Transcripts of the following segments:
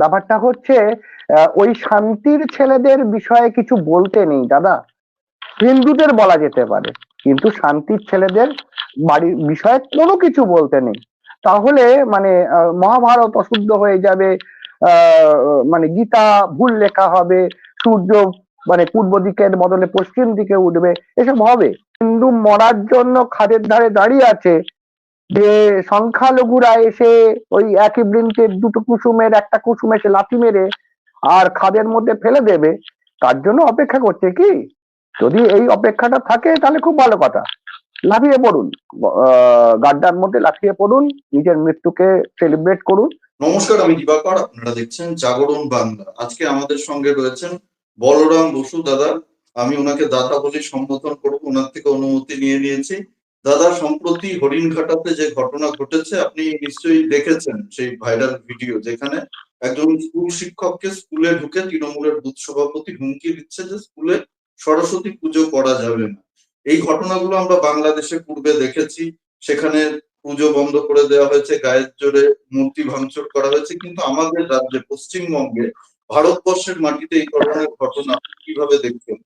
ব্যাপারটা হচ্ছে ওই শান্তির ছেলেদের বিষয়ে কিছু বলতে নেই, দাদা। হিন্দুদের বলা যেতে পারে, কিন্তু শান্তির ছেলেদের বাড়ির বিষয়ে কোনো কিছু বলতে নেই। তাহলে মানে মহাভারত অশুদ্ধ হয়ে যাবে মানে গীতা ভুল লেখা হবে, সূর্য মানে পূর্ব দিকের বদলে পশ্চিম দিকে উঠবে, এসব হবে। হিন্দু মরার জন্য খাদের ধারে দাঁড়িয়ে আছে যে সংখ্যালঘুরা এসে ওই একই বৃন্তের দুটো কুসুমের, একটা কুসুম এসে লাথি মেরে আর খাদের মধ্যে ফেলে দেবে, তার জন্য অপেক্ষা করছে কি? যদি এই অপেক্ষাটা থাকে তাহলে খুব ভালো কথা। লাফিয়ে পড়ুন গাড্ডার মধ্যে লাফিয়ে পড়ুন, নিজের মৃত্যুকে সেলিব্রেট করুন। নমস্কার, আমি দিবাকর আপনারা দেখছেন জাগরণ বাংলা। আজকে আমাদের সঙ্গে রয়েছেন বলরাম বসু দাদা। আমি ওনাকে দাদা বলে সম্বোধন করব, ওনার থেকে অনুমতি নিয়ে নিয়েছি। দাদা, সম্প্রতি হরিণঘাটাতে যে ঘটনা ঘটেছে, আপনি নিশ্চয়ই দেখেছেন সেই ভাইরাল ভিডিও যেখানে একজন স্কুল শিক্ষককে স্কুলে ঢুকে তৃণমূলের বুথ সভাপতি হুমকি দিচ্ছে যে স্কুলে সরস্বতী পুজো করা যাবে না। এই ঘটনাগুলো আমরা বাংলাদেশে পূর্বে দেখেছি। সেখানে পুজো বন্ধ করে দেওয়া হয়েছে, গায়ের জোরে মূর্তি ভাঙচুর করা হয়েছে। কিন্তু আমাদের রাজ্যে, পশ্চিমবঙ্গে, ভারতবর্ষের মাটিতে এই ধরনের ঘটনা কীভাবে দেখছেন?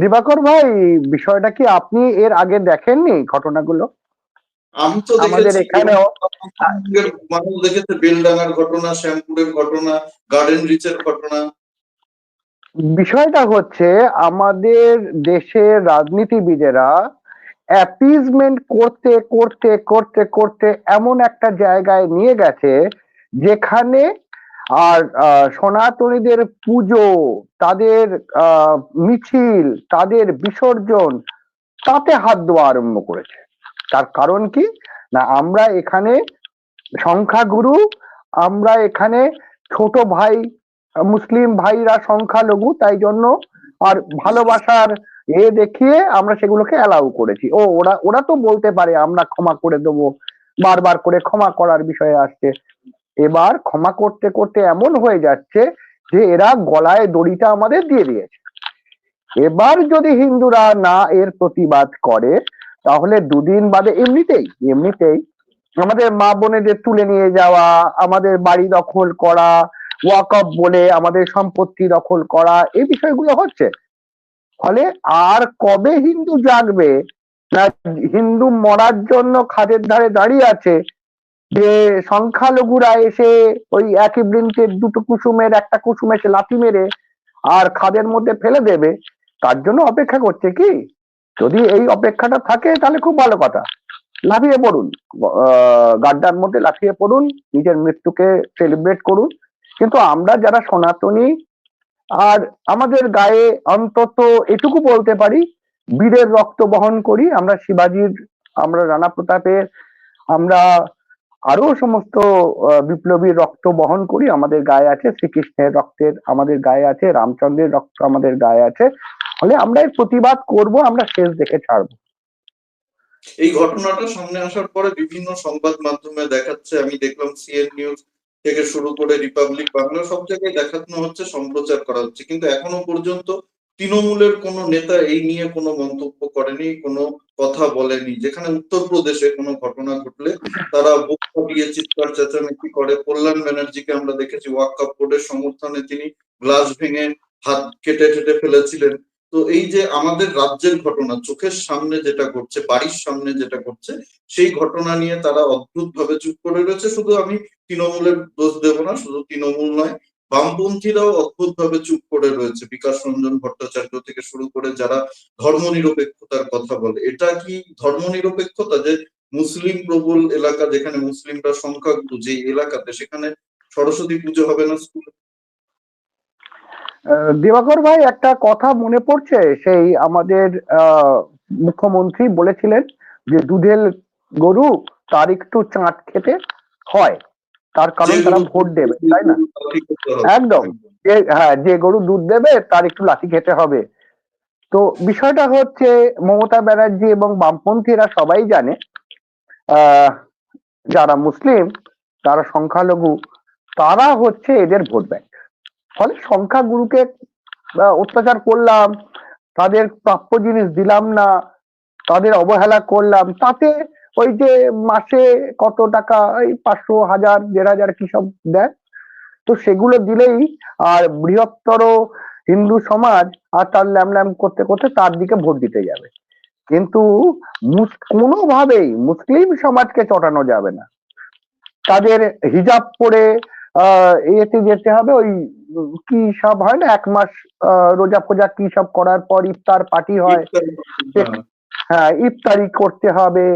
দিবাকর ভাই বিষয়টা কি আপনি এর আগে দেখেননি ঘটনাগুলো? আমি তো আমাদের দেখেছি। এখানেও মানুষ দেখেছে বেলডাঙ্গার ঘটনা শ্যামপুরের ঘটনা গার্ডেন রিচের ঘটনা। বিষয়টা হচ্ছে আমাদের দেশের রাজনীতিবিদেরা অ্যাপিজমেন্ট করতে করতে করতে করতে এমন একটা জায়গায় নিয়ে গেছে যেখানে আর সনাতনীদের পুজো, তাদের মিছিল, তাদের বিসর্জন, তাতে হাত দেওয়া আরম্ভ করেছে। তার কারণ কি? না, আমরা এখানে সংখ্যাগুরু, আমরা এখানে ছোট ভাই, মুসলিম ভাইরা সংখ্যালঘু, তাই জন্য আর ভালোবাসার এ দেখিয়ে আমরা সেগুলোকে অ্যালাউ করেছি। ও, ওরা ওরা তো বলতে পারে, আমরা ক্ষমা করে দেবো, বারবার করে ক্ষমা করার বিষয়ে আসছে। এবার ক্ষমা করতে করতে এমন হয়ে যাচ্ছে যে এরা গলায় দড়িটা আমাদের দিয়ে দিয়েছে। এবার যদি হিন্দুরা না এর প্রতিবাদ করে, তাহলে দুদিন বাদে এমনিতেই এমনিতেই আমাদের মা বোনেদের তুলে নিয়ে যাওয়া, আমাদের বাড়ি দখল করা ওয়াকফ বলে আমাদের সম্পত্তি দখল করা, এই বিষয়গুলো হচ্ছে। ফলে আর কবে হিন্দু জাগবে? না, হিন্দু মরার জন্য খাদের ধারে দাঁড়িয়ে আছে যে সংখ্যালঘুরা এসে ওই একই বৃন্তের দুটো কুসুমের, একটা কুসুম এসে লাথি মেরে আর খাদের মধ্যে ফেলে দেবে, তার জন্য অপেক্ষা করছে কি? যদি এই অপেক্ষাটা থাকে তাহলে খুব ভালো কথা। লাফিয়ে পড়ুন গাড্ডার মধ্যে লাফিয়ে পড়ুন, নিজের মৃত্যুকে সেলিব্রেট করুন। কিন্তু আমরা যারা সনাতনী, আর আমাদের গায়ে অন্তত এটুকু বলতে পারি, বীরের রক্ত বহন করি, আমরা শিবাজির, আমরা রানা প্রতাপের, আমরা আরও সমস্ত বিপ্লবীর রক্ত বহন করি আমাদের গায়ে আছে, শ্রীকৃষ্ণের রক্তের আমাদের গায়ে আছে, রামচন্দ্রের রক্ত আমাদের গায়ে আছে। ফলে আমরা এর প্রতিবাদ করব, আমরা শেষ দেখে ছাড়বো। এই ঘটনাটা সামনে আসার পরে বিভিন্ন সংবাদ মাধ্যমে দেখাচ্ছে, আমি দেখলাম সিএন নিউজ থেকে শুরু করে রিপাবলিক বাংলা সব জায়গায় দেখানো হচ্ছে, সম্প্রচার করা হচ্ছে। কিন্তু এখনও পর্যন্ত তৃণমূলের কোনো নেতা এই নিয়ে কোনো মন্তব্য করেনি, কোনো কথা বলেনি। যেখানে উত্তরপ্রদেশে কোনো ঘটনা ঘটলে তারা বুক চিৎকার চেঁচামেচি করে। কল্যাণ ব্যানার্জিকে আমরা দেখেছি ওয়াকআপ বোর্ডের সমর্থনে তিনি গ্লাস ভেঙে হাত কেটে টেটে ফেলেছিলেন। তো এই যে আমাদের রাজ্যের ঘটনা, চোখের সামনে যেটা ঘটছে, বাড়ির সামনে যেটা ঘটছে, সেই ঘটনা নিয়ে তারা অদ্ভুত ভাবে চুপ করে রয়েছে। শুধু আমি তৃণমূলের দোষ দেব না, শুধু তৃণমূল নয় বামপন্থীরাও অদ্ভুত ভাবে চুপ করে রয়েছে। বিকাশ রঞ্জন ভট্টাচার্য থেকে শুরু করে যারা ধর্মনিরপেক্ষতার কথা বলে, এটা কি ধর্মনিরপেক্ষতা যে মুসলিম প্রবল এলাকা যেখানে মুসলিমরা সংখ্যাগুরু, যে এলাকাতে সেখানে সরস্বতী পুজো হবে না স্কুলে? দিবাকর ভাই, একটা কথা মনে পড়ছে, সেই আমাদের মুখ্যমন্ত্রী বলেছিলেন যে দুধেল গরু তার একটু চাঁট খেতে হয়। তার কারণ তারা ভোট দেবে তাই না। একদম। যে হ্যাঁ যে গরু দুধ দেবে তার একটু লাঠি খেতে হবে তো বিষয়টা হচ্ছে মমতা ব্যানার্জি এবং বামপন্থীরা সবাই জানে আহ, যারা মুসলিম তারা সংখ্যালঘু তারা হচ্ছে এদের ভোট ব্যাংক ফলে সংখ্যাগুরুকে অত্যাচার করলাম তাদের প্রাপ্য জিনিস দিলাম না তাদের অবহেলা করলাম তাতে ওই যে মাসে কত টাকা এই পাঁচশো হাজার দেড় হাজার কি সব দেয়? তো সেগুলো দিলেই আর বৃহত্তর হিন্দু সমাজ আর তার ল্যাম ল্যাম করতে করতে তার দিকে ভোট দিতে যাবে। কিন্তু কোনোভাবেই মুসলিম সমাজকে চটানো যাবে না। তাদের হিজাব পরে আহ এতে যেতে হবে ওই কি সব হয় না এক মাস আহ, রোজা ফোজা কি সব করার পর ইফতার পার্টি হ্যাঁ, হ্যাঁ ইফতারি করতে হবে।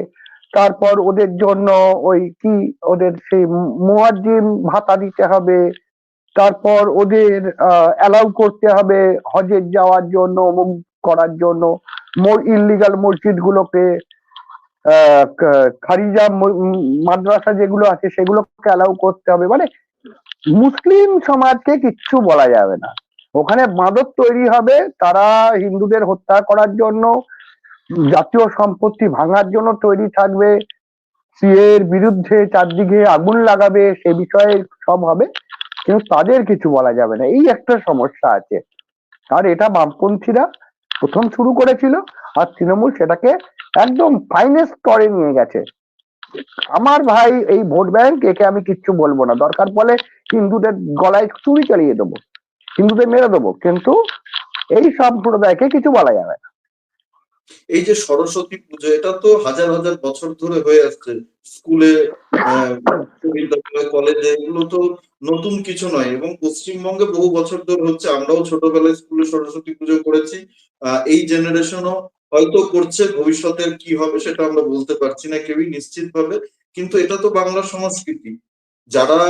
তারপর ওদের জন্য ওই কি ওদের সেই মুয়াজ্জিম ভাতা দিতে হবে। তারপর ওদের অ্যালাউ করতে হবে হজের যাওয়ার জন্য অমুক করার জন্য। ইলিগাল মসজিদ গুলোকে খারিজা মাদ্রাসা যেগুলো আছে সেগুলোকে অ্যালাউ করতে হবে। মানে মুসলিম সমাজকে কিচ্ছু বলা যাবে না। ওখানে মাদক তৈরি হবে, তারা হিন্দুদের হত্যা করার জন্য জাতীয় সম্পত্তি ভাঙার জন্য তৈরি থাকবে। সিএর বিরুদ্ধে চারদিকে আগুন লাগাবে, সে বিষয়ে সব হবে। কিন্তু তাদের কিছু বলা যাবে না। এই একটা সমস্যা আছে। আর এটা বামপন্থীরা প্রথম শুরু করেছিল আর তৃণমূল সেটাকে একদম ফাইনেস্ট স্তরে নিয়ে গেছে। আমার ভাই এই ভোট ব্যাংক, একে আমি কিচ্ছু বলব না। দরকার পড়লে হিন্দুদের গলায় চুরি চালিয়ে দেবো। হিন্দুদের মেরে দেবো। কিন্তু এই সম্প্রদায়কে কিছু বলা যাবে না। এই যে সরস্বতী পুজো, এটা তো হাজার হাজার বছর ধরে হয়ে আসছে। স্কুলে কলেজে, এগুলো তো নতুন কিছু নয় এবং পশ্চিমবঙ্গে বহু বছর ধরে হচ্ছে। আমরাও ছোটবেলায় স্কুলে সরস্বতী পুজো করেছি। এই জেনারেশনও হয়তো করছে, ভবিষ্যতের কি হবে সেটা আমরা বলতে পারছি না, কেউই নিশ্চিত ভাবে কিন্তু এটা তো বাংলা সংস্কৃতি। যারা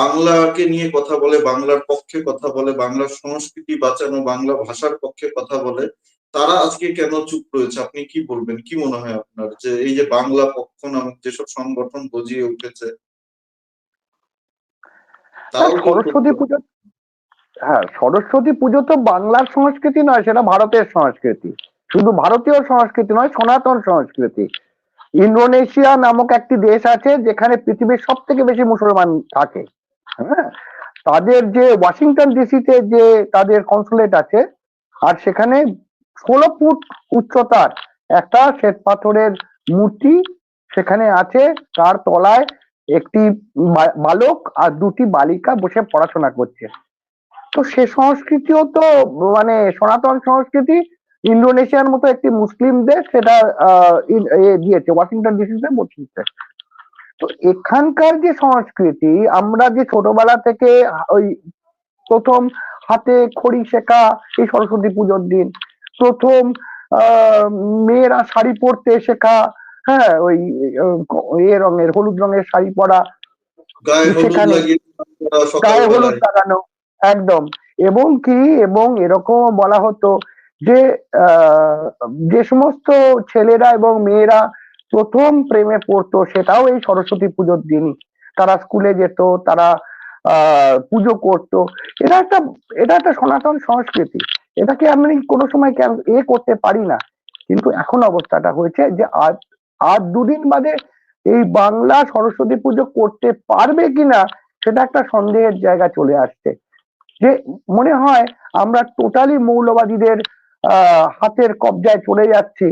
বাংলাকে নিয়ে কথা বলে, বাংলার পক্ষে কথা বলে, বাংলার সংস্কৃতি বাঁচানো, বাংলা ভাষার পক্ষে কথা বলে তারা আজকে কেন চুপ রয়েছে? আপনি কি বলবেন? কি মনে হয় আপনার যে এই যে বাংলা পক্ষ নামক যেসব সংগঠন গজিয়ে উঠেছে হ্যাঁ, সরস্বতী পুজো হ্যাঁ সরস্বতী পুজো তো বাংলার সংস্কৃতি নয় সেটা ভারতের সংস্কৃতি। শুধু ভারতীয় সংস্কৃতি নয় সনাতন সংস্কৃতি। ইন্দোনেশিয়া নামক একটি দেশ আছে যেখানে পৃথিবীর সব থেকে বেশি মুসলমান থাকে। হ্যাঁ তাদের যে ওয়াশিংটন ডিসিতে যে তাদের কনসুলেট আছে আর সেখানে ষোলো ফুট উচ্চতার একটা শ্বেত পাথরের মূর্তি সেখানে আছে। তার তলায় একটি বালক আর দুটি বালিকা বসে পড়াশোনা করছে। তো সে সংস্কৃতিও তো মানে সনাতন সংস্কৃতি, ইন্দোনেশিয়ার মতো একটি মুসলিম দেশ সেটা দিয়েছে, ওয়াশিংটন ডিসিতে বসিয়েছে। তো এখানকার যে সংস্কৃতি, আমরা যে ছোটবেলা থেকে ওই প্রথম হাতে খড়ি শেখা, এই সরস্বতী পুজোর দিন প্রথম আহ, মেয়েরা শাড়ি পরতে শেখা হ্যাঁ ওই এ রঙের হলুদ রঙের শাড়ি পরা গায়ে হলুদ সেখানে- গায়ে হলুদ লাগানো একদম। এবং কি এবং এরকম বলা হতো যে আহ, যে সমস্ত ছেলেরা এবং মেয়েরা প্রথম প্রেমে পড়তো সেটাও এই সরস্বতী পুজোর দিন তারা স্কুলে যেত তারা আহ পুজো করতো। এটা একটা এটা একটা সনাতন সংস্কৃতি। এটাকে আমি কোনো সময় এ করতে পারি না। কিন্তু এখন অবস্থাটা হয়েছে যে আজ আজ দুদিন বাদে এই বাংলা সরস্বতী পুজো করতে পারবে কিনা সেটা একটা সন্দেহের জায়গা চলে আসছে। যে মনে হয় আমরা টোটালি মৌলবাদীদের হাতের কবজায় চলে যাচ্ছি।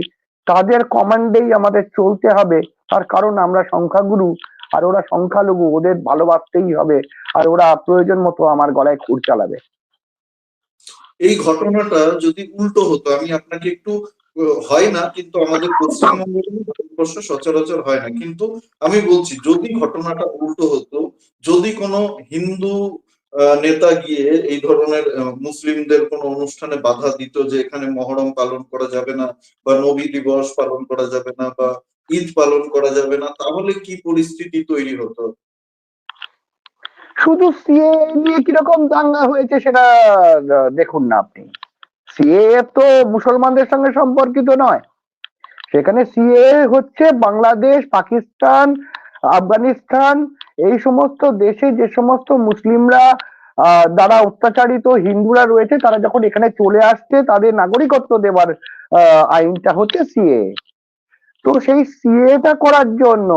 তাদের কমান্ডেই আমাদের চলতে হবে। তার কারণ আমরা সংখ্যাগুরু, আর ওরা সংখ্যালঘু, ওদের ভালোবাসতেই হবে। আর ওরা প্রয়োজন মতো আমার গলায় খুর চালাবে। এই ঘটনাটা যদি উল্টো হতো, আমি আপনাকে একটু হয় না, কিন্তু আমাদের পশ্চিমবঙ্গে সচরাচর হয় না। কিন্তু আমি বলছি, যদি ঘটনাটা উল্টো হতো, যদি কোনো হিন্দু নেতা গিয়ে এই ধরনের মুসলিমদের কোনো অনুষ্ঠানে বাধা দিত যে এখানে মহরম পালন করা যাবে না, বা নবী দিবস পালন করা যাবে না, বা ঈদ পালন করা যাবে না, তাহলে কি পরিস্থিতি তৈরি হতো? শুধু সিএ নিয়ে কীরকম দাঙ্গা হয়েছে সেটা দেখুন না আপনি। সিএ তো মুসলমানদের সঙ্গে সম্পর্কিত নয়। সেখানে সিএ হচ্ছে বাংলাদেশ পাকিস্তান আফগানিস্তান এই সমস্ত দেশে যে সমস্ত মুসলিমরা দ্বারা অত্যাচারিত হিন্দুরা রয়েছে তারা যখন এখানে চলে আসছে তাদের নাগরিকত্ব আহ, আইনটা হচ্ছে সিএ তো সেই সিএটা করার জন্য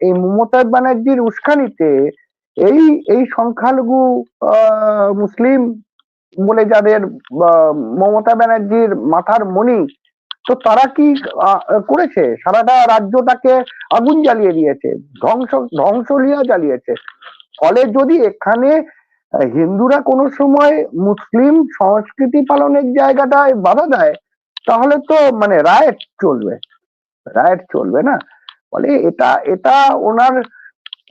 এই মমতা ব্যানার্জির উস্কানিতে এই এই সংখ্যালঘু মুসলিম বলে যাদের মমতা ব্যানার্জির মাথার মণি, তো তারা কি করেছে? সারাটা রাজ্যটাকে আগুন জ্বালিয়ে দিয়েছে, ধ্বংস, ধ্বংসলীলা জ্বালিয়েছে। ফলে যদি এখানে হিন্দুরা কোনো সময় মুসলিম সংস্কৃতি পালনের জায়গাটায় বাধা দেয়, তাহলে তো মানে রায়ট চলবে। রায়ট চলবে না। ফলে এটা এটা ওনার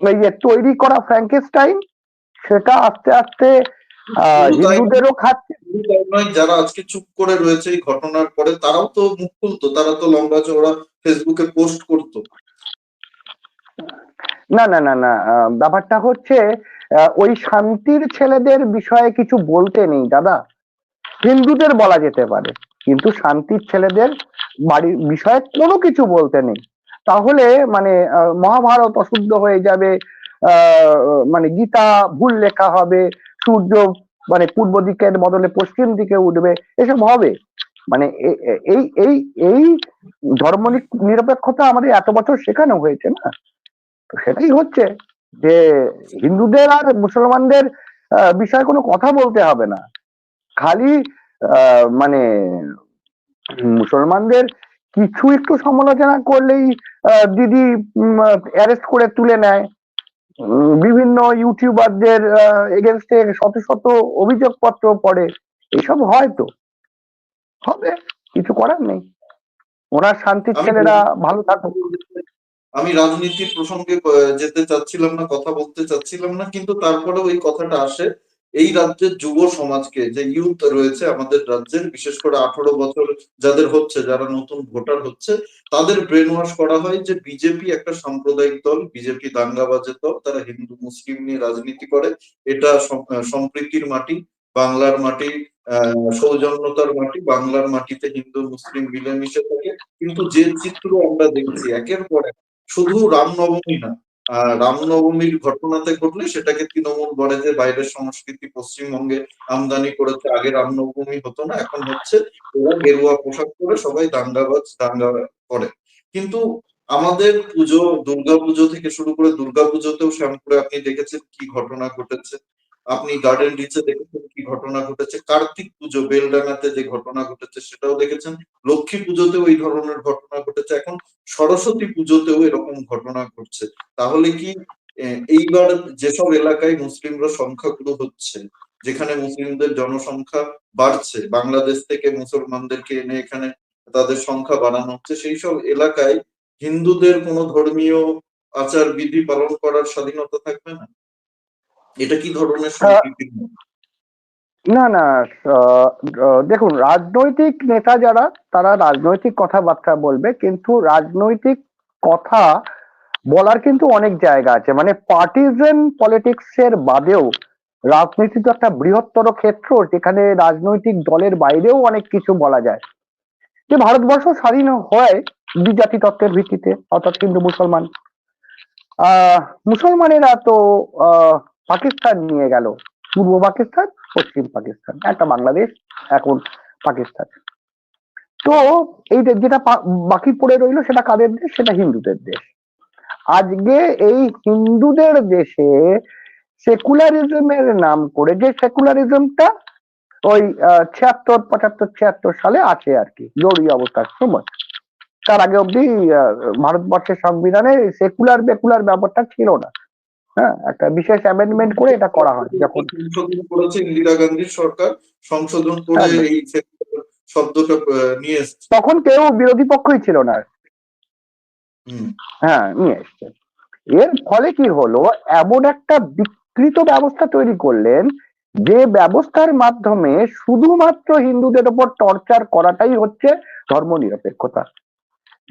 এই যে তৈরি করা ফ্র্যাঙ্কেস্টাইন সেটা আস্তে আস্তে হিন্দুদেরও খাচ্ছে। যারা আজকে চুপ করে রয়েছে এই ঘটনার পরে তারাও তো মুখ খুলতো তারা তো লম্বা চওড়া ফেসবুকে পোস্ট করতো। না না না না ব্যাপারটা হচ্ছে ওই শান্তির ছেলেদের বিষয়ে কিছু বলতে নেই দাদা। হিন্দুদের বলা যেতে পারে কিন্তু শান্তির ছেলেদের বাড়ির বিষয়ে কোনো কিছু বলতে নেই। তাহলে মানে মহাভারত অশুদ্ধ হয়ে যাবে মানে গীতা ভুল লেখা হবে, সূর্য মানে পূর্ব দিকের বদলে পশ্চিম দিকে উঠবে, এসব হবে। মানে এই এই এই ধর্ম নিরপেক্ষতা আমাদের এত বছর শেখানো হয়েছে না? তো সেটাই হচ্ছে যে হিন্দুদের আর মুসলমানদের বিষয়ে কোনো কথা বলতে হবে না। খালি মানে মুসলমানদের কিছু একটু সমালোচনা করলেই দিদি অ্যারেস্ট করে তুলে নেয়। বিভিন্ন ইউটিউবারদের এগেনস্টে শত শত অভিযোগপত্র পড়ে। এসব হয় তো। হবে কিছু করার নেই। ওনার শান্তির ছেলেরা ভালো থাকুক। আমি রাজনীতির প্রসঙ্গে যেতে চাচ্ছিলাম না কথা বলতে চাচ্ছিলাম না কিন্তু তারপরেও এই কথাটা আসে। এই রাজ্যের যুব সমাজকে, যে ইউথ রয়েছে আমাদের রাজ্যের, বিশেষ করে আঠারো বছর যাদের হচ্ছে, যারা নতুন ভোটার হচ্ছে, তাদের ব্রেন ওয়াশ করা হয় যে বিজেপি একটা সাম্প্রদায়িক দল, বিজেপি দাঙ্গাবাজের দল, তারা হিন্দু, মুসলিম নিয়ে রাজনীতি করে। এটা সম্প্রীতির মাটি, বাংলার মাটি সৌজন্যতার মাটি, বাংলার মাটিতে হিন্দু, মুসলিম মিলেমিশে থাকে। কিন্তু যে চিত্র আমরা দেখছি, একের পর শুধু রামনবমী না রামনবমীর ঘটনাতে ঘটলে সেটাকে তৃণমূল বলে যে বাইরের সংস্কৃতি পশ্চিমবঙ্গে আমদানি করেছে, আগে রামনবমী হতো না, এখন হচ্ছে ওরা গেরুয়া পোশাক পরে সবাই দাঙ্গাবাজ দাঙ্গা করে। কিন্তু আমাদের পুজো দুর্গা পুজো থেকে শুরু করে দুর্গাপুজোতেও শ্যামপুরে আপনি দেখেছেন কি ঘটনা ঘটেছে। আপনি গার্ডেন রিচে দেখেছেন কি ঘটনা ঘটেছে? কার্তিক পুজো বেলডাঙাতে যে ঘটনা ঘটেছে সেটাও দেখেছেন। লক্ষ্মী পুজোতেও এই ধরনের ঘটনা ঘটেছে। এখন সরস্বতী পুজোতেও এরকম ঘটনা ঘটছে। তাহলে কি এইবার যেসব এলাকায় মুসলিমরা সংখ্যাগুরু হচ্ছে, যেখানে মুসলিমদের জনসংখ্যা বাড়ছে, বাংলাদেশ থেকে মুসলমানদেরকে এনে এখানে তাদের সংখ্যা বাড়ানো হচ্ছে, সেই সব এলাকায় হিন্দুদের কোনো ধর্মীয় আচার বিধি পালন করার স্বাধীনতা থাকবে না? এটা কি ধরনের না না দেখুন, রাজনৈতিক নেতা যারা, তারা রাজনৈতিক কথাবার্তা বলবে, কিন্তু রাজনৈতিক কথা বলার কিন্তু অনেক জায়গা আছে। মানে পার্টিজান পলিটিক্স এর বাদেও রাজনীতি তো একটা বৃহত্তর ক্ষেত্র, যেখানে রাজনৈতিক দলের বাইরেও অনেক কিছু বলা যায়। যে ভারতবর্ষ স্বাধীন হয় দ্বিজাতি তত্ত্বের ভিত্তিতে, অর্থাৎ হিন্দু মুসলমান। আহ, মুসলমানেরা তো, আহ পাকিস্তান নিয়ে গেল। পূর্ব পাকিস্তান, পশ্চিম পাকিস্তান। একটা বাংলাদেশ, এখন পাকিস্তান। তো এই যেটা বাকি পড়ে রইল সেটা কাদের দেশ? সেটা হিন্দুদের দেশ। আজকে এই হিন্দুদের দেশে সেকুলারিজমের নাম করে, যে সেকুলারিজমটা ওই ছিয়াত্তর, পঁচাত্তর, ছিয়াত্তর সালে আছে আর কি, জরুরি অবস্থার সময়। তার আগে অব্দি ভারতবর্ষের সংবিধানে সেকুলার বেকুলার ব্যাপারটা ছিল না। হ্যাঁ একটা বিশেষ অ্যামেন্ডমেন্ট করে এটা করা হয় যখন করেছে ইন্দিরা গান্ধীর সরকার সংশোধন করে এই শব্দটা নিয়ে এসছে। তখন কেউ বিরোধী পক্ষই ছিল না। হ্যাঁ নিয়ে এসছে। এর ফলে কি হলো এমন একটা বিকৃত ব্যবস্থা তৈরি করলেন যে ব্যবস্থার মাধ্যমে শুধুমাত্র হিন্দুদের ওপর টর্চার করাটাই হচ্ছে ধর্ম নিরপেক্ষতা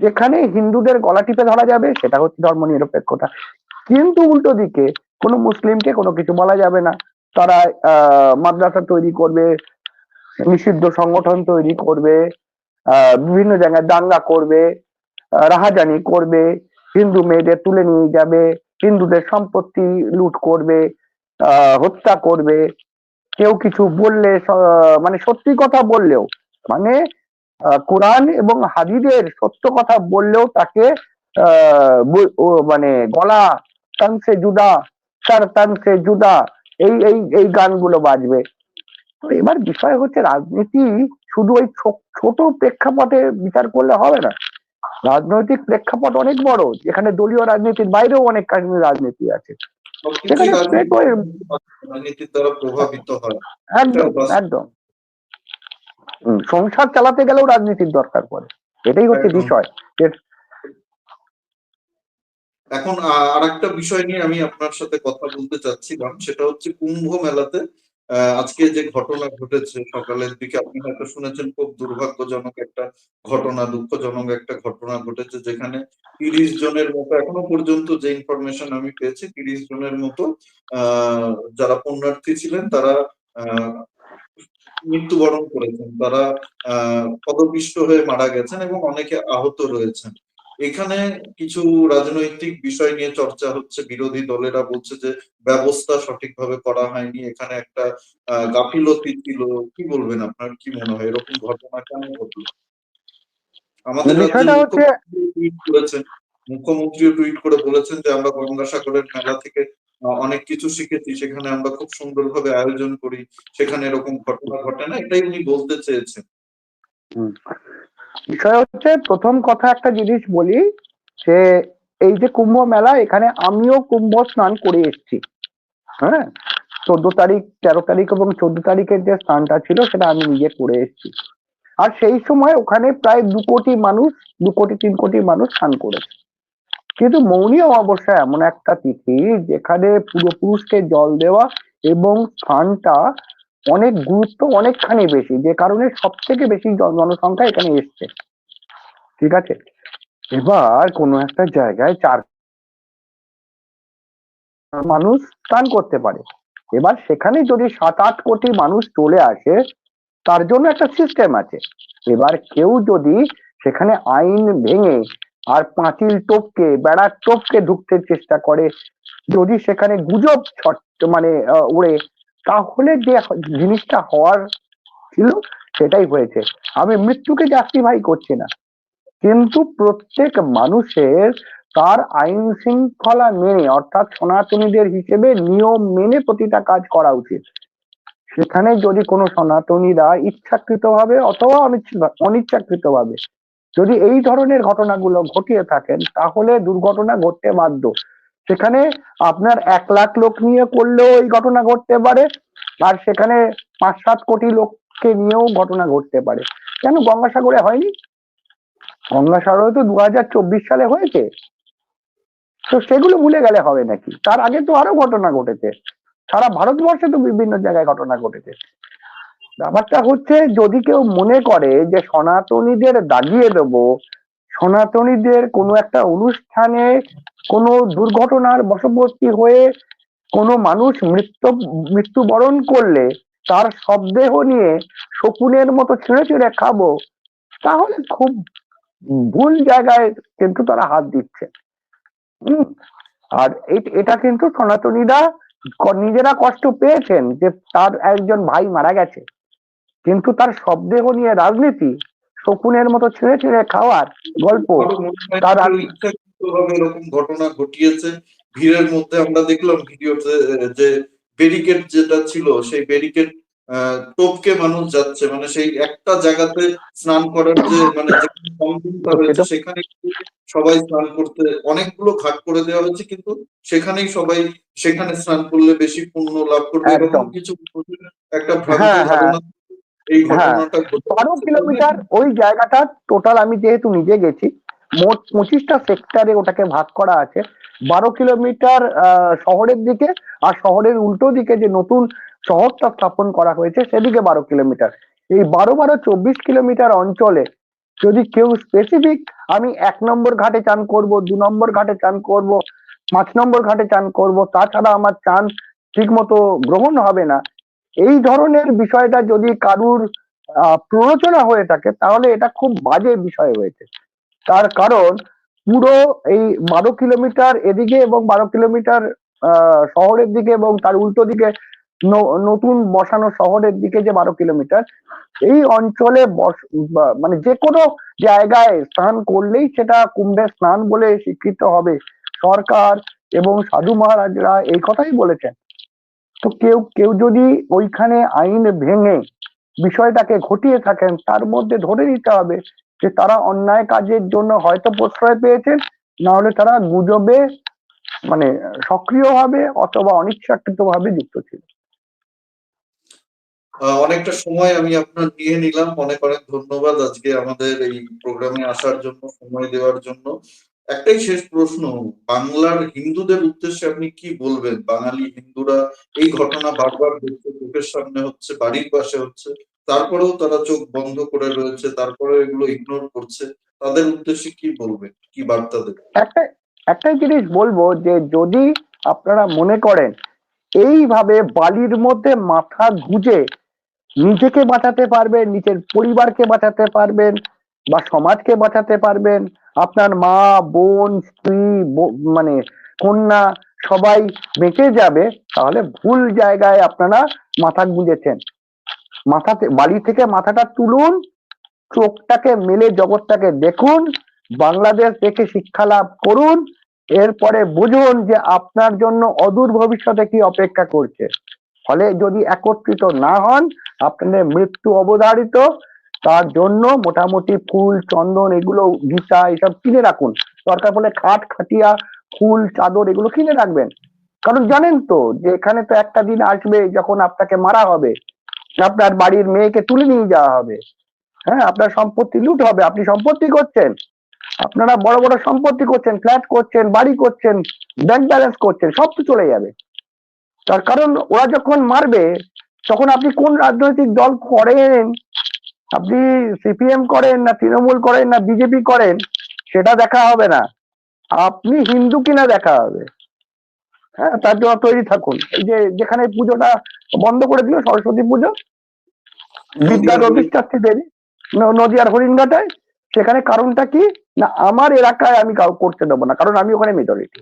যেখানে হিন্দুদের গলা টিপে ধরা যাবে সেটা হচ্ছে ধর্ম নিরপেক্ষতা কিন্তু উল্টো দিকে কোনো মুসলিমকে কোনো কিছু বলা যাবে না। তারা মাদ্রাসা তৈরি করবে, নিষিদ্ধ সংগঠন তৈরি করবে বিভিন্ন জায়গায় দাঙ্গা করবে রাহাজানি করবে, হিন্দু মেয়েদের তুলে নিয়ে যাবে, হিন্দুদের সম্পত্তি লুট করবে হত্যা করবে। কেউ কিছু বললে মানে সত্যি কথা বললেও মানে কোরআন এবং হাদিদের সত্য কথা বললেও তাকে মানে গলা তানসে জুদা সার তানসে জুদা এই এই এই গানগুলো বাজবে। তো এবার বিষয় হচ্ছে রাজনীতি শুধু ওই ছোট প্রেক্ষাপটে বিচার করলে হবে না। রাজনৈতিক প্রেক্ষাপট অনেক বড় যেখানে দলীয় রাজনীতির বাইরেও অনেক কাহিনী রাজনীতি আছে। একদম একদম। সংসার চালাতে গেলেও রাজনীতির দরকার পড়ে। এটাই হচ্ছে বিষয়। এখন আর একটা বিষয় নিয়ে আমি আপনার সাথে কথা বলতে চাচ্ছিলাম, সেটা হচ্ছে কুম্ভ মেলাতে আজকে যে ঘটনা ঘটেছে সকালের দিকে, আপনি হয়তো শুনেছেন, খুব দুর্ভাগ্যজনক একটা ঘটনা, দুঃখজনক একটা ঘটনা ঘটেছে, যেখানে তিরিশ জনের মতো, এখনও পর্যন্ত যে ইনফরমেশন আমি পেয়েছি, তিরিশ জনের মতো যারা পুণ্যার্থী ছিলেন, তারা মৃত্যুবরণ করেছেন, তারা আহ পদপিষ্ট হয়ে মারা গেছেন এবং অনেকে আহত রয়েছেন। এখানে কিছু রাজনৈতিক বিষয় নিয়ে চর্চা হচ্ছে বিরোধী দলেরা বলছে যে ব্যবস্থা সঠিকভাবে করা হয়নি এখানে একটা আহ, গাফিলতি ছিল। কি বলবেন আপনার? কি মনে হয়? এরকম ঘটনা কেন ঘটলো? আমাদের টুইট করেছেন। মুখ্যমন্ত্রীও টুইট করে বলেছেন যে আমরা গঙ্গাসাগরের মেলা থেকে অনেক কিছু শিখেছি সেখানে আমরা খুব সুন্দরভাবে আয়োজন করি সেখানে এরকম ঘটনা ঘটে না এটাই উনি বলতে চেয়েছেন। বিষয় হচ্ছে, প্রথম কথা একটা জিনিস বলি, যে এই যে কুম্ভ মেলা, এখানে আমিও কুম্ভ স্নান করে এসেছি। হ্যাঁ? চোদ্দ তারিখ, তেরো তারিখ এবং চোদ্দ তারিখের যে স্নানটা ছিল, সেটা আমি নিজে করে এসেছি। আর সেই সময় ওখানে প্রায় দু কোটি মানুষ, দু কোটি, তিন কোটি মানুষ স্নান করেছে। কিন্তু মৌনী অমাবস্যা এমন একটা তিথি, যেখানে পূর্বপুরুষকে জল দেওয়া এবং স্নানটা অনেক গুরুত্ব অনেকখানি বেশি, যে কারণে সব থেকে বেশি জনসংখ্যা এখানে এসছে। ঠিক আছে? এবার কোনো একটা জায়গায় চার মানুষ স্নান করতে পারে। এবার সেখানে যদি সাত আট কোটি মানুষ চলে আসে, তার জন্য একটা সিস্টেম আছে। এবার কেউ যদি সেখানে আইন ভেঙে আর পাঁচিল টপকে বেড়ার টপকে ঢুকতে চেষ্টা করে, যদি সেখানে গুজব ছট মানে উড়ে তাহলে যে জিনিসটা হওয়ার ছিল সেটাই হয়েছে। আমি মৃত্যুকে জাস্টিফাই করছি না। কিন্তু প্রত্যেক মানুষের তার আইন শৃঙ্খলা মেনে, অর্থাৎ সনাতনীদের হিসেবে নিয়ম মেনে প্রতিটা কাজ করা উচিত। সেখানে যদি কোনো সনাতনীরা ইচ্ছাকৃত ভাবে অথবা অনিচ্ছাকৃত ভাবে যদি এই ধরনের ঘটনাগুলো ঘটিয়ে থাকেন, তাহলে দুর্ঘটনা ঘটতে বাধ্য। সেখানে আপনার এক লাখ লোক নিয়ে করলেও এই ঘটনা ঘটতে পারে, আর সেখানে পাঁচ সাত কোটি লোককে নিয়েও ঘটনা ঘটতে পারে। কেন গঙ্গাসাগরে হয়নি? গঙ্গাসাগরে তো দু হাজার চব্বিশ সালে হয়েছে। তো সেগুলো ভুলে গেলে হবে নাকি? তার আগে তো আরও ঘটনা ঘটেছে। সারা ভারতবর্ষে তো বিভিন্ন জায়গায় ঘটনা ঘটেছে। ব্যাপারটা হচ্ছে, যদি কেউ মনে করে যে সনাতনীদের দাগিয়ে দেব, সনাতনীদের কোনো একটা অনুষ্ঠানে কোনো দুর্ঘটনার বশবর্তী হয়ে কোনো মানুষ মৃত্যু মৃত্যুবরণ করলে তার শবদেহ নিয়ে শকুনের মতো ছিঁড়ে ছিঁড়ে খাব তাহলে খুব ভুল জায়গায় কিন্তু তারা হাত দিচ্ছে। আর এটা কিন্তু সনাতনীরা নিজেরা কষ্ট পেয়েছেন যে তার একজন ভাই মারা গেছে। কিন্তু তার শবদেহ নিয়ে রাজনীতি শকুনের মতো ছিঁড়ে ছিঁড়ে খাওয়ার গল্প তার ইচ্ছাকৃতভাবে এরকম ঘটনা ঘটিয়েছে ভিড়ের মধ্যে আমরা দেখলাম ভিডিওতে যে ব্যারিকেড যেটা ছিল সেই ব্যারিকেড টপকে মানুষ যাচ্ছে মানে সেই একটা জায়গাতে স্নান করার যে মানে হয়েছে সেখানে সবাই স্নান করতে অনেকগুলো ঘাট করে দেওয়া হয়েছে কিন্তু সেখানেই সবাই সেখানে স্নান করলে বেশি পুণ্য লাভ করবে এরকম কিছু একটা হ্যাঁ, হ্যাঁ। এই হ্যাঁ। ঘটনাটা বারো কিলোমিটার ওই জায়গাটা টোটাল আমি যেহেতু নিজে গেছি মোট পঁচিশটা সেক্টরে ওটাকে ভাগ করা আছে। বারো কিলোমিটার শহরের দিকে আর শহরের উল্টো দিকে যে নতুন শহরটা স্থাপন করা হয়েছে, সেদিকে বারো কিলোমিটার। এই বারো বারো চব্বিশ কিলোমিটার অঞ্চলে যদি কেউ স্পেসিফিক আমি এক নম্বর ঘাটে চান করব, দু নম্বর ঘাটে চান করব, পাঁচ নম্বর ঘাটে চান করব, তাছাড়া আমার চান ঠিক মতো গ্রহণ হবে না, এই ধরনের বিষয়টা যদি কারুর প্ররোচনা হয়ে থাকে, তাহলে এটা খুব বাজে বিষয় হয়েছে। তার কারণ পুরো এই বারো কিলোমিটার এদিকে এবং বারো কিলোমিটার শহরের দিকে এবং তার উল্টো দিকে নতুন বসানো শহরের দিকে যে বারো কিলোমিটার, এই অঞ্চলে মানে যে কোনো জায়গায় স্নান করলেই সেটা কুম্ভের স্নান বলে স্বীকৃত হবে। সরকার এবং সাধু মহারাজরা এই কথাই বলেছেন। তো কেউ কেউ যদি ওইখানে আইন ভেঙে বিষয়টাকে ঘটিয়ে থাকেন, তার মধ্যে ধরে নিতে হবে যে তারা অন্যায় কাজের জন্য হয়তো প্রশ্রয় পেয়েছেন না হলে তারা গুজবে মানে সক্রিয়ভাবে অথবা অনিচ্ছাকৃত ভাবে যুক্ত ছিল অনেকটা সময় আমি আপনার নিয়ে নিলাম। অনেক অনেক ধন্যবাদ আজকে আমাদের এই প্রোগ্রামে আসার জন্য, সময় দেওয়ার জন্য। একটাই শেষ প্রশ্ন, বাংলার হিন্দুদের উদ্দেশ্যে আপনি কি বলবেন? বাঙালি হিন্দুরা এই ঘটনা বারবার দেখছে, চোখের সামনে হচ্ছে, বাড়ির পাশে হচ্ছে। তারপরেও তারা চোখ বন্ধ করে রয়েছে, তারপরে এগুলো ইগনোর করছে। তাদের উদ্দেশ্যে কি বলবেন? কি বার্তা দেবেন? একটা একটাই জিনিস বলব যে যদি আপনারা মনে করেন এইভাবে বালির মধ্যে মাথা গুজে নিজেকে বাঁচাতে পারবেন, নিজের পরিবারকে বাঁচাতে পারবেন বা সমাজকে বাঁচাতে পারবেন, আপনার মা, বোন, স্ত্রী মানে কন্যা সবাই বেঁচে যাবে, তাহলে ভুল জায়গায় আপনারা মাথা গুঁজেছেন। মাথাতে বাড়ি থেকে মাথাটা তুলুন, চোখটাকে মেলে জগৎটাকে দেখুন, বাংলাদেশ দেখে শিক্ষা লাভ করুন, এরপরে বুঝুন যে আপনার জন্য অদূর ভবিষ্যতে কি অপেক্ষা করছে। ফলে যদি একত্রিত না হন, আপনাদের মৃত্যু অবধারিত, তার জন্য মোটামুটি ফুল, চন্দন এগুলো, গীতা এসব কিনে রাখুন। দরকার পড়লে খাট, খাটিয়া, ফুল, চাদর এগুলো কিনে রাখবেন। কারণ জানেন তো, যে এখানে তো একটা দিন আসবে যখন আপনাকে মারা হবে। আপনার বাড়ির মেয়েকে তুলে নিয়ে যাওয়া হবে। হ্যাঁ আপনার সম্পত্তি লুট হবে। আপনি সম্পত্তি করছেন। আপনারা বড় বড় সম্পত্তি করছেন ফ্ল্যাট করছেন, বাড়ি করছেন ব্যাংক ব্যালেন্স করছেন, সব তো চলে যাবে। তার কারণ ওরা যখন মারবে, তখন আপনি কোন রাজনৈতিক দল করেন? আপনি সিপিএম করেন না তৃণমূল করেন না বিজেপি করেন, সেটা দেখা হবে না। আপনি হিন্দু কিনা দেখা হবে। হ্যাঁ তার জন্য তৈরি থাকুন। এই যে যেখানে পুজোটা বন্ধ করে দিল, সরস্বতী পুজো বিদ্যা রবিষ্ঠাত্রী দেবী। নদিয়ার হরিণঘাটায়। সেখানে কারণটা কি? না আমার এলাকায় আমি কাউ করতে দেবো না কারণ আমি ওখানে মেজরিটি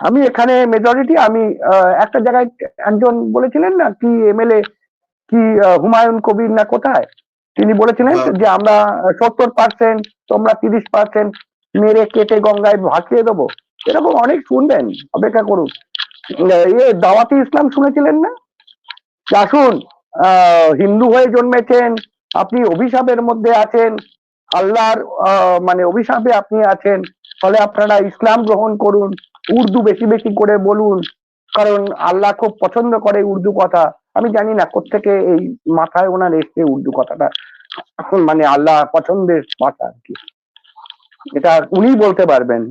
আমি এখানে মেজরিটি আমি একটা জায়গায় একজন বলেছিলেন না কি এমএলএ কি হুমায়ুন কবির না কোথায়? তিনি বলেছিলেন হ্যাঁ। যে আমরা সত্তর পার্সেন্ট তোমরা তিরিশ পার্সেন্ট মেরে কেটে গঙ্গায় ভাসিয়ে দেবো। এরকম অনেক শুনবেন অপেক্ষা করুন। ইয়ে দাওয়াতি ইসলাম শুনেছিলেন না? আসুন। হিন্দু হয়ে জন্মেছেন, আপনি অভিশাপের মধ্যে আছেন, আল্লাহর মানে অভিশাপে আপনি আছেন, ফলে আপনারা ইসলাম গ্রহণ করুন, উর্দু বেশি বেশি করে বলুন, কারণ আল্লাহ খুব পছন্দ করে উর্দু কথা। আমি জানি না কোত্থেকে এই মাথায় ওনার এসছে উর্দু কথাটা। মানে আল্লাহ পছন্দের ভাষা আর কি। এটা উনি বলতে পারবেন।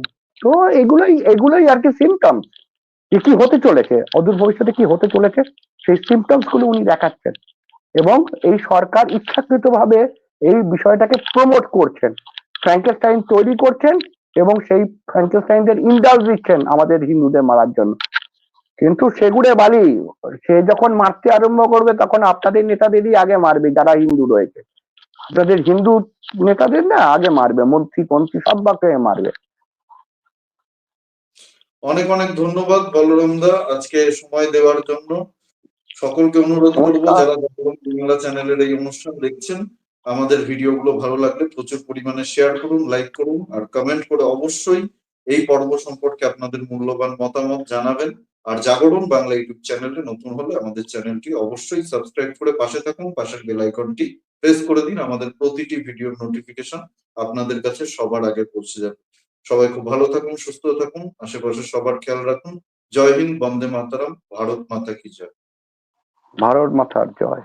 তো এগুলোই এগুলোই আর কি সিমটম যে কি হতে চলেছে, অদূর ভবিষ্যতে কি হতে চলেছে, সেই সিমটমসগুলো উনি দেখাচ্ছেন। এবং এই সরকার ইচ্ছাকৃত ভাবে এই বিষয়টাকে প্রমোট করছেন। ফ্র্যাঙ্কেস্টাইন তৈরি করছেন এবং সেই ফ্র্যাঙ্কেস্টাইনদের ইন্ডাল দিচ্ছেন আমাদের হিন্দুদের মারার জন্য। কিন্তু সেগুড়ে বালি, সে যখন মারতে আরম্ভ করবে, তখন আপনাদের নেতাদেরই আগে মারবে যারা হিন্দু রয়েছে। আপনাদের হিন্দু নেতাদের না আগে মারবে মন্ত্রী মন্ত্রী সব বাকে মারবে। অনেক অনেক ধন্যবাদ বলরাম দা আজকে সময় দেওয়ার জন্য। সকলকে অনুরোধ করব যারা বাংলা চ্যানেলের এই অনুষ্ঠান দেখছেন আমাদের ভিডিওগুলো ভালো লাগলে প্রচুর পরিমাণে শেয়ার করুন লাইক করুন আর কমেন্ট করে অবশ্যই এই পর্ব সম্পর্কে আপনাদের মূল্যবান মতামত জানাবেন। আর জাগরণ বাংলা ইউটিউব চ্যানেলে নতুন হলে আমাদের চ্যানেলটি অবশ্যই সাবস্ক্রাইব করে পাশে থাকুন পাশের বেল আইকনটি প্রেস করে দিন আমাদের প্রতিটি ভিডিওর নোটিফিকেশন আপনাদের কাছে সবার আগে পৌঁছে যাবে। সবাই খুব ভালো থাকুন, সুস্থ থাকুন, আশেপাশে সবার খেয়াল রাখুন। জয় হিন্দ, বন্দে মাতারাম, ভারত মাতা কি জয়। ভারত মাতার জয়।